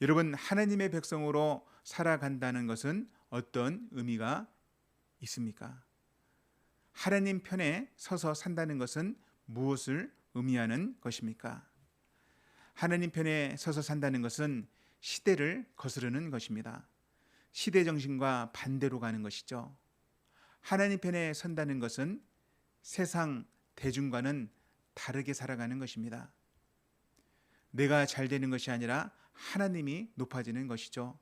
여러분 하나님의 백성으로 살아간다는 것은 어떤 의미가 있습니까? 하나님 편에 서서 산다는 것은 무엇을 의미하는 것입니까? 하나님 편에 서서 산다는 것은 시대를 거스르는 것입니다. 시대 정신과 반대로 가는 것이죠. 하나님 편에 선다는 것은 세상 대중과는 다르게 살아가는 것입니다. 내가 잘 되는 것이 아니라 하나님이 높아지는 것이죠.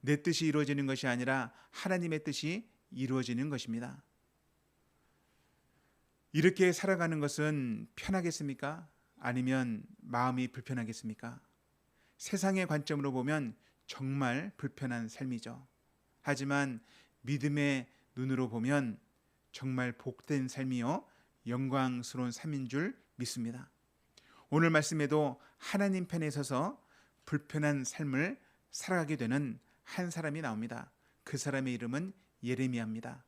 내 뜻이 이루어지는 것이 아니라 하나님의 뜻이 이루어지는 것입니다. 이렇게 살아가는 것은 편하겠습니까? 아니면 마음이 불편하겠습니까? 세상의 관점으로 보면 정말 불편한 삶이죠. 하지만 믿음의 눈으로 보면 정말 복된 삶이요 영광스러운 삶인 줄 믿습니다. 오늘 말씀에도 하나님 편에 서서 불편한 삶을 살아가게 되는 한 사람이 나옵니다. 그 사람의 이름은 예레미야입니다.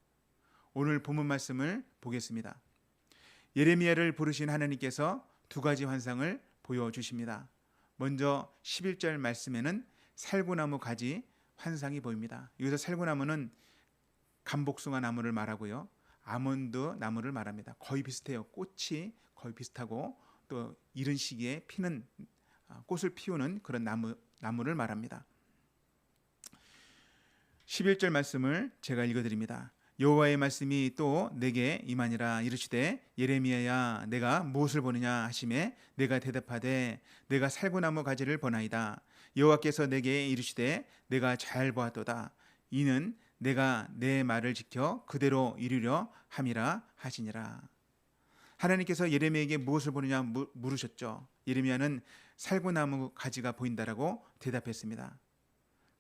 오늘 본문 말씀을 보겠습니다. 예레미야를 부르신 하나님께서 두 가지 환상을 보여 주십니다. 먼저 11절 말씀에는 살구나무 가지 환상이 보입니다. 여기서 살구나무는 감복숭아 나무를 말하고요. 아몬드 나무를 말합니다. 거의 비슷해요. 꽃이 거의 비슷하고 또 이른 시기에 피는 아, 꽃을 피우는 그런 나무 나무를 말합니다. 11절 말씀을 제가 읽어 드립니다. 여호와의 말씀이 또 내게 임하니라 이르시되 예레미야야 내가 무엇을 보느냐 하심에 내가 대답하되 내가 살구나무 가지를 보나이다 여호와께서 내게 이르시되 내가 잘 보았도다 이는 내가 내 말을 지켜 그대로 이루려 함이라 하시니라 하나님께서 예레미야에게 무엇을 보느냐 물으셨죠 예레미야는 살구나무 가지가 보인다라고 대답했습니다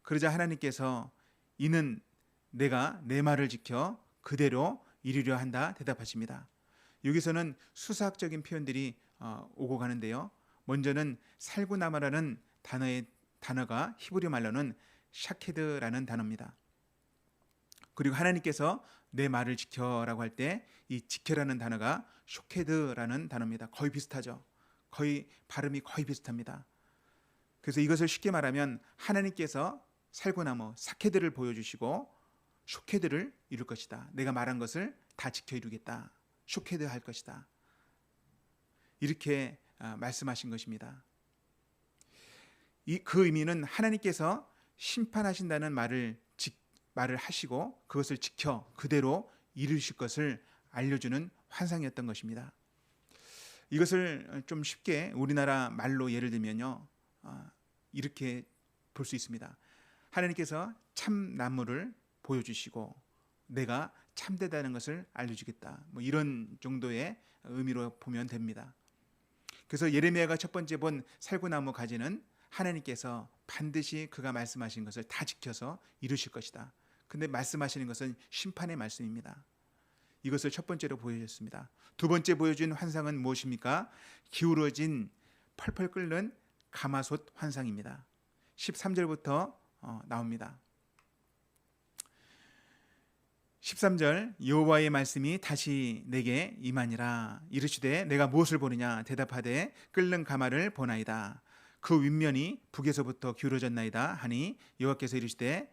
그러자 하나님께서 이는 내가 내 말을 지켜 그대로 이루려 한다 대답하십니다. 여기서는 수사학적인 표현들이 어, 오고 가는데요. 먼저는 살구나마라는 단어의 단어가 히브리 말로는 샤케드라는 단어입니다. 그리고 하나님께서 내 말을 지켜라고 할 때 이 지켜라는 단어가 쇼케드라는 단어입니다. 거의 비슷하죠. 거의 발음이 거의 비슷합니다. 그래서 이것을 쉽게 말하면 하나님께서 살구나무 사케드를 보여주시고 쇼케드를 이룰 것이다. 내가 말한 것을 다 지켜 이루겠다. 쇼케드 할 것이다. 이렇게 아, 말씀하신 것입니다. 이, 그 의미는 하나님께서 심판하신다는 말을 지, 말을 하시고 그것을 지켜 그대로 이루실 것을 알려주는 환상이었던 것입니다. 이것을 좀 쉽게 우리나라 말로 예를 들면요, 아, 이렇게 볼 수 있습니다. 하나님께서 참 나무를 보여주시고 내가 참되다는 것을 알려주겠다. 뭐 이런 정도의 의미로 보면 됩니다. 그래서 예레미야가 첫 번째 본 살구나무 가지는 하나님께서 반드시 그가 말씀하신 것을 다 지켜서 이루실 것이다. 근데 말씀하시는 것은 심판의 말씀입니다. 이것을 첫 번째로 보여줬습니다. 두 번째 보여준 환상은 무엇입니까? 기울어진 펄펄 끓는 가마솥 환상입니다. 13절부터 어, 나옵니다. 13절 여호와의 말씀이 다시 내게 임하니라 이르시되 내가 무엇을 보느냐 대답하되 끓는 가마를 보나이다 그 윗면이 북에서부터 기울어졌나이다 하니 여호와께서 이르시되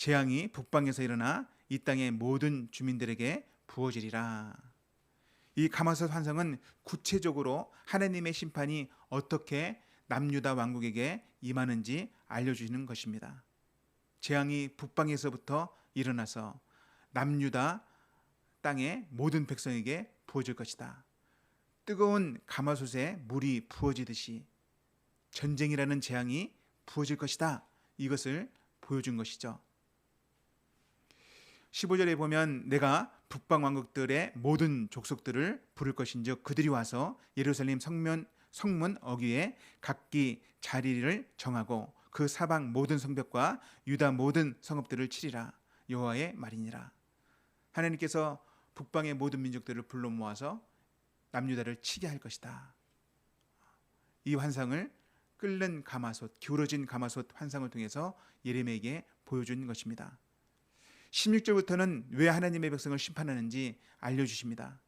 재앙이 북방에서 일어나 이 땅의 모든 주민들에게 부어지리라 이 가마솥 환상은 구체적으로 하나님의 심판이 어떻게 남유다 왕국에게 임하는지 알려주시는 것입니다. 재앙이 북방에서부터 일어나서 남유다 땅의 모든 백성에게 부어질 것이다. 뜨거운 가마솥에 물이 부어지듯이 전쟁이라는 재앙이 부어질 것이다. 이것을 보여준 것이죠. 15절에 보면 내가 북방 왕국들의 모든 족속들을 부를 것인즉 그들이 와서 예루살렘 성면 성문 어귀에 각기 자리를 정하고 그 사방 모든 성벽과 유다 모든 성읍들을 치리라 여호와의 말이니라. 하나님께서 북방의 모든 민족들을 불러 모아서 남유다를 치게 할 것이다. 이 환상을 끓는 가마솥, 기울어진 가마솥 환상을 통해서 예레미야에게 보여준 것입니다. 16절부터는 왜 하나님의 백성을 심판하는지 알려주십니다.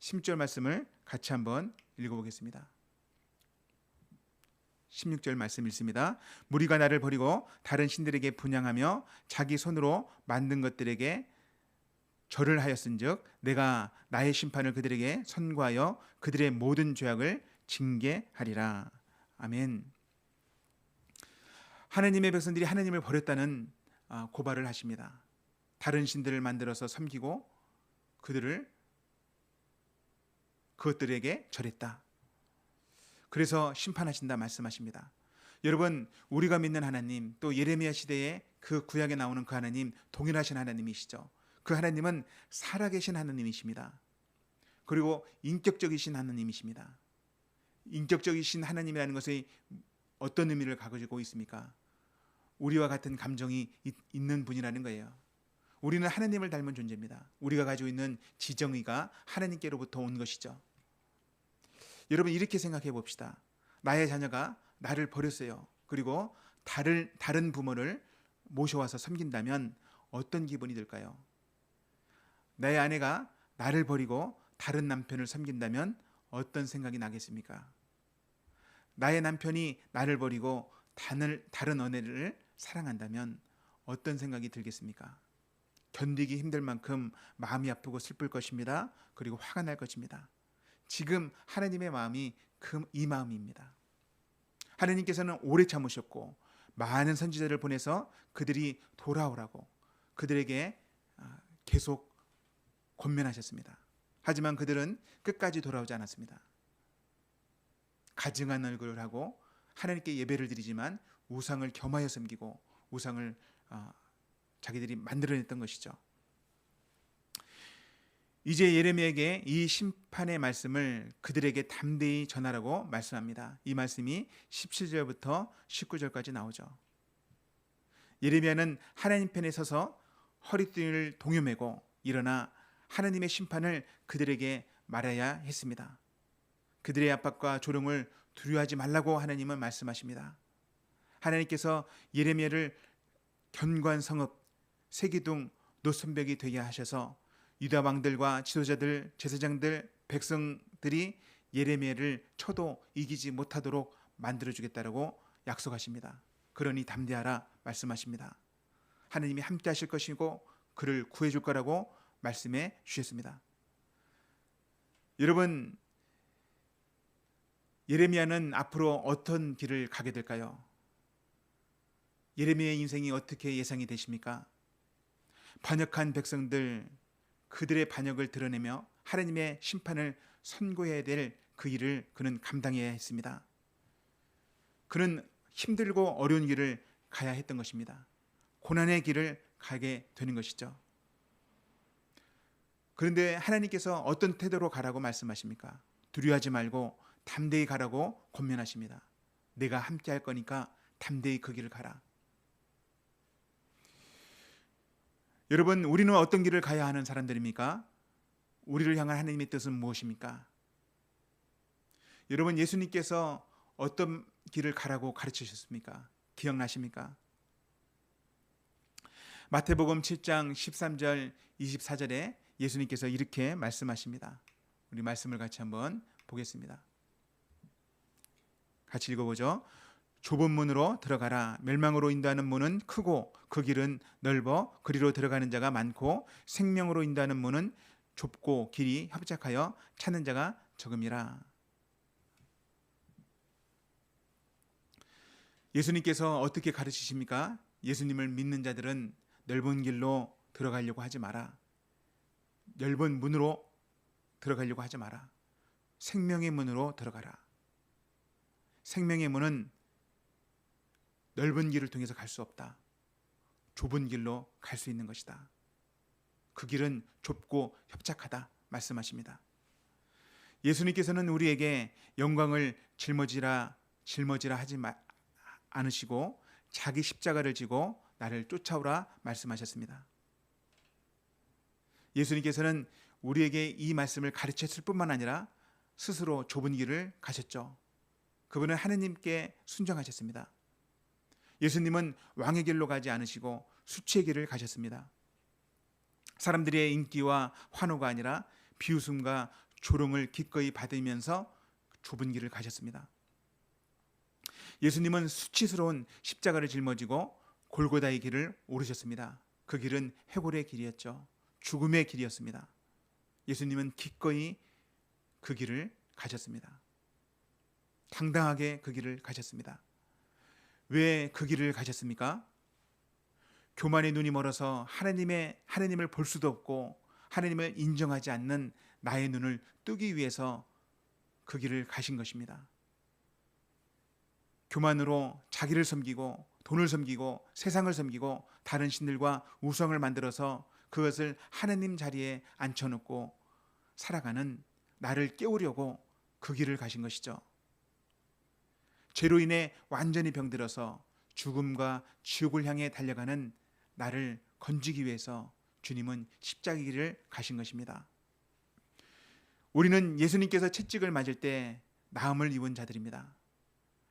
16절 말씀을 같이 한번 읽어보겠습니다. 16절 말씀 읽습니다. 무리가 나를 버리고 다른 신들에게 분양하며 자기 손으로 만든 것들에게 절을 하였은즉 내가 나의 심판을 그들에게 선고하여 그들의 모든 죄악을 징계하리라. 아멘. 하나님의 백성들이 하나님을 버렸다는 아, 고발을 하십니다. 다른 신들을 만들어서 섬기고 그들을 그것들에게 절했다. 그래서 심판하신다 말씀하십니다. 여러분, 우리가 믿는 하나님, 또 예레미야 시대에 그 구약에 나오는 그 하나님 동일하신 하나님이시죠. 그 하나님은 살아계신 하나님이십니다. 그리고 인격적이신 하나님이십니다. 인격적이신 하나님이라는 것이 어떤 의미를 가지고 있습니까? 우리와 같은 감정이 있, 있는 분이라는 거예요. 우리는 하나님을 닮은 존재입니다. 우리가 가지고 있는 지정의가 하나님께로부터 온 것이죠. 여러분 이렇게 생각해 봅시다. 나의 자녀가 나를 버렸어요. 그리고 다른 다른 부모를 모셔와서 섬긴다면 어떤 기분이 들까요? 나의 아내가 나를 버리고 다른 남편을 섬긴다면 어떤 생각이 나겠습니까? 나의 남편이 나를 버리고 다른 다른 언어를 사랑한다면 어떤 생각이 들겠습니까? 견디기 힘들 만큼 마음이 아프고 슬플 것입니다. 그리고 화가 날 것입니다. 지금 하나님의 마음이 그 이 마음입니다. 하나님께서는 오래 참으셨고 많은 선지자를 보내서 그들이 돌아오라고 그들에게 아, 계속 권면하셨습니다. 하지만 그들은 끝까지 돌아오지 않았습니다. 가증한 얼굴을 하고 하나님께 예배를 드리지만 우상을 겸하여 섬기고 우상을 어, 자기들이 만들어냈던 것이죠. 이제 예레미야에게 이 심판의 말씀을 그들에게 담대히 전하라고 말씀합니다. 이 말씀이 17절부터 19절까지 나오죠. 예레미야는 하나님 편에 서서 허리띠를 동요매고 일어나 하나님의 심판을 그들에게 말해야 했습니다. 그들의 압박과 조롱을 두려워하지 말라고 하나님은 말씀하십니다. 하나님께서 예레미야를 견관 성읍 세기둥 노선벽이 되게 하셔서 유다 왕들과 지도자들, 제사장들, 백성들이 예레미야를 쳐도 이기지 못하도록 만들어 주겠다라고 약속하십니다. 그러니 담대하라 말씀하십니다. 하나님이 함께 하실 것이고 그를 구해 줄 거라고 말씀해 주셨습니다. 여러분 예레미야는 앞으로 어떤 길을 가게 될까요? 예레미야의 인생이 어떻게 예상이 되십니까? 반역한 백성들 그들의 반역을 드러내며 하나님의 심판을 선고해야 될 그 일을 그는 감당해야 했습니다. 그는 힘들고 어려운 길을 가야 했던 것입니다. 고난의 길을 가게 되는 것이죠. 그런데 하나님께서 어떤 태도로 가라고 말씀하십니까? 두려워하지 말고 담대히 가라고 권면하십니다. 내가 함께 할 거니까 담대히 그 길을 가라. 여러분, 우리는 어떤 길을 가야 하는 사람들입니까? 우리를 향한 하나님의 뜻은 무엇입니까? 여러분, 예수님께서 어떤 길을 가라고 가르치셨습니까? 기억나십니까? 마태복음 7장 13절 24절에 예수님께서 이렇게 말씀하십니다. 우리 말씀을 같이 한번 보겠습니다. 같이 읽어보죠. 좁은 문으로 들어가라. 멸망으로 인도하는 문은 크고 그 길은 넓어 그리로 들어가는 자가 많고 생명으로 인도하는 문은 좁고 길이 협착하여 찾는 자가 적음이라. 예수님께서 어떻게 가르치십니까? 예수님을 믿는 자들은 넓은 길로 들어가려고 하지 마라. 넓은 문으로 들어가려고 하지 마라. 생명의 문으로 들어가라. 생명의 문은 넓은 길을 통해서 갈 수 없다. 좁은 길로 갈 수 있는 것이다. 그 길은 좁고 협착하다 말씀하십니다. 예수님께서는 우리에게 영광을 짊어지라 짊어지라 하지 마, 않으시고 자기 십자가를 지고 나를 쫓아오라 말씀하셨습니다. 예수님께서는 우리에게 이 말씀을 가르쳤을 뿐만 아니라 스스로 좁은 길을 가셨죠. 그분은 하느님께 순종하셨습니다. 예수님은 왕의 길로 가지 않으시고 수치의 길을 가셨습니다. 사람들의 인기와 환호가 아니라 비웃음과 조롱을 기꺼이 받으면서 좁은 길을 가셨습니다. 예수님은 수치스러운 십자가를 짊어지고 골고다의 길을 오르셨습니다. 그 길은 해골의 길이었죠. 죽음의 길이었습니다. 예수님은 기꺼이 그 길을 가셨습니다. 당당하게 그 길을 가셨습니다. 왜 그 길을 가셨습니까? 교만의 눈이 멀어서 하나님의 하나님을 볼 수도 없고 하나님을 인정하지 않는 나의 눈을 뜨기 위해서 그 길을 가신 것입니다. 교만으로 자기를 섬기고 돈을 섬기고 세상을 섬기고 다른 신들과 우상을 만들어서 그것을 하나님 자리에 앉혀놓고 살아가는 나를 깨우려고 그 길을 가신 것이죠. 죄로 인해 완전히 병들어서 죽음과 지옥을 향해 달려가는 나를 건지기 위해서 주님은 십자가 길을 가신 것입니다. 우리는 예수님께서 채찍을 맞을 때 나음을 입은 자들입니다.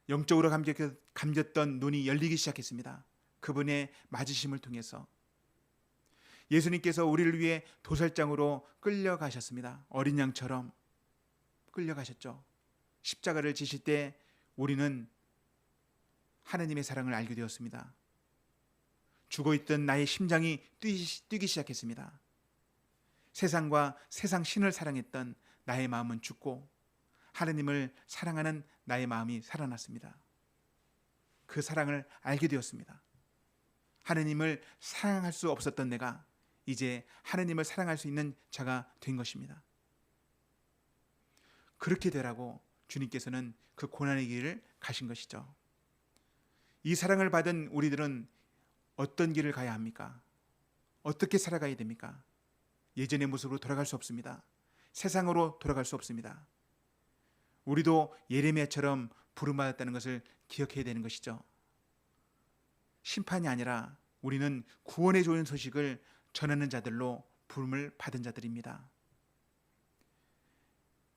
영적으로 감겼, 감겼던 눈이 열리기 시작했습니다. 그분의 맞으심을 통해서 예수님께서 우리를 위해 도살장으로 끌려가셨습니다. 어린 양처럼 끌려가셨죠. 십자가를 지실 때 우리는 하나님의 사랑을 알게 되었습니다. 죽어 있던 나의 심장이 뛰기, 시작했습니다. 세상과 세상 신을 사랑했던 나의 마음은 죽고 하나님을 사랑하는 나의 마음이 살아났습니다. 그 사랑을 알게 되었습니다. 하나님을 사랑할 수 없었던 내가 이제 하나님을 사랑할 수 있는 자가 된 것입니다. 그렇게 되라고 주님께서는 그 고난의 길을 가신 것이죠. 이 사랑을 받은 우리들은 어떤 길을 가야 합니까? 어떻게 살아가야 됩니까? 예전의 모습으로 돌아갈 수 없습니다. 세상으로 돌아갈 수 없습니다. 우리도 예레미야처럼 부름받았다는 것을 기억해야 되는 것이죠. 심판이 아니라 우리는 구원의 좋은 소식을 전하는 자들로 부름을 받은 자들입니다.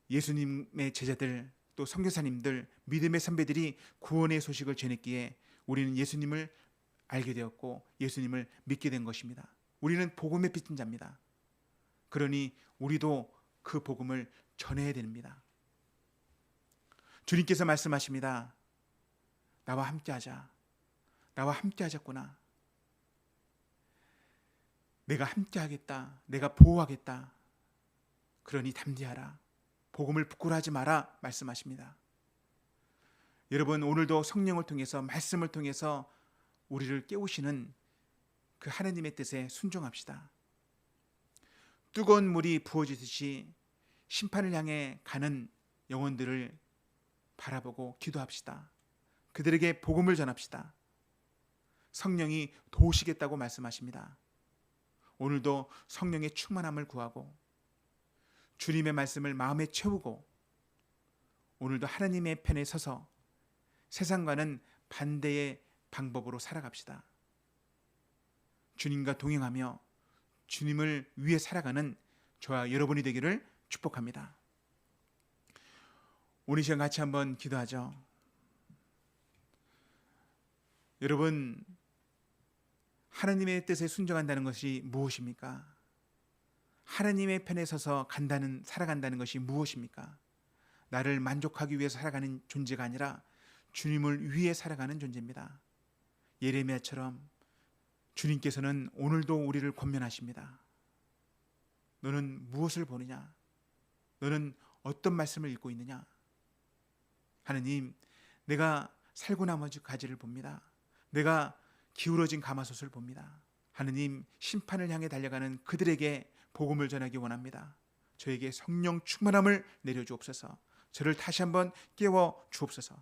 예수님의 제자들 또 선교사님들 믿음의 선배들이 구원의 소식을 전했기에 우리는 예수님을 알게 되었고 예수님을 믿게 된 것입니다. 우리는 복음의 빚진 자입니다. 그러니 우리도 그 복음을 전해야 됩니다. 주님께서 말씀하십니다. 나와 함께 하자. 나와 함께 하셨구나. 내가 함께 하겠다. 내가 보호하겠다. 그러니 담대하라. 복음을 부끄러워하지 마라 말씀하십니다. 여러분 오늘도 성령을 통해서 말씀을 통해서 우리를 깨우시는 그 하나님의 뜻에 순종합시다. 뜨거운 물이 부어지듯이 심판을 향해 가는 영혼들을 바라보고 기도합시다. 그들에게 복음을 전합시다. 성령이 도우시겠다고 말씀하십니다. 오늘도 성령의 충만함을 구하고 주님의 말씀을 마음에 채우고 오늘도 하나님의 편에 서서 세상과는 반대의 방법으로 살아갑시다. 주님과 동행하며 주님을 위해 살아가는 저와 여러분이 되기를 축복합니다. 오늘 시간 같이 한번 기도하죠. 여러분, 하나님의 뜻에 순종한다는 것이 무엇입니까? 하나님의 편에 서서 간다는 살아간다는 것이 무엇입니까? 나를 만족하기 위해서 살아가는 존재가 아니라 주님을 위해 살아가는 존재입니다. 예레미야처럼 주님께서는 오늘도 우리를 권면하십니다. 너는 무엇을 보느냐? 너는 어떤 말씀을 읽고 있느냐? 하느님, 내가 살고 나머지 가지를 봅니다. 내가 기울어진 가마솥을 봅니다. 하느님, 심판을 향해 달려가는 그들에게 복음을 전하기 원합니다. 저에게 성령 충만함을 내려 주옵소서. 저를 다시 한번 깨워 주옵소서.